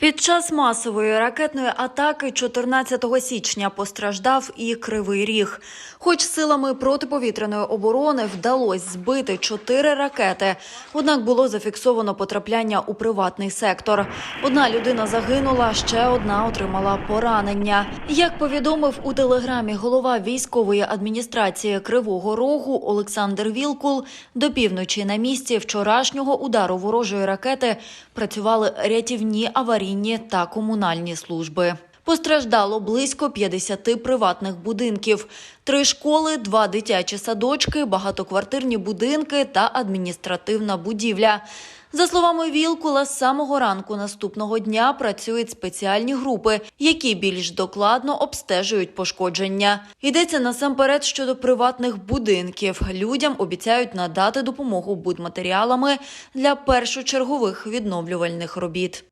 Під час масової ракетної атаки 14 січня постраждав і Кривий Ріг. Хоч силами протиповітряної оборони вдалося збити чотири ракети, однак було зафіксовано потрапляння у приватний сектор. Одна людина загинула, ще одна отримала поранення. Як повідомив у телеграмі голова військової адміністрації Кривого Рогу Олександр Вілкул, до півночі на місці вчорашнього удару ворожої ракети працювали рятівні аварійні та комунальні служби. Постраждало близько 50 приватних будинків, три школи, два дитячі садочки, багатоквартирні будинки та адміністративна будівля. За словами Вілкула, з самого ранку наступного дня працюють спеціальні групи, які більш докладно обстежують пошкодження. Йдеться насамперед щодо приватних будинків. Людям обіцяють надати допомогу будматеріалами для першочергових відновлювальних робіт.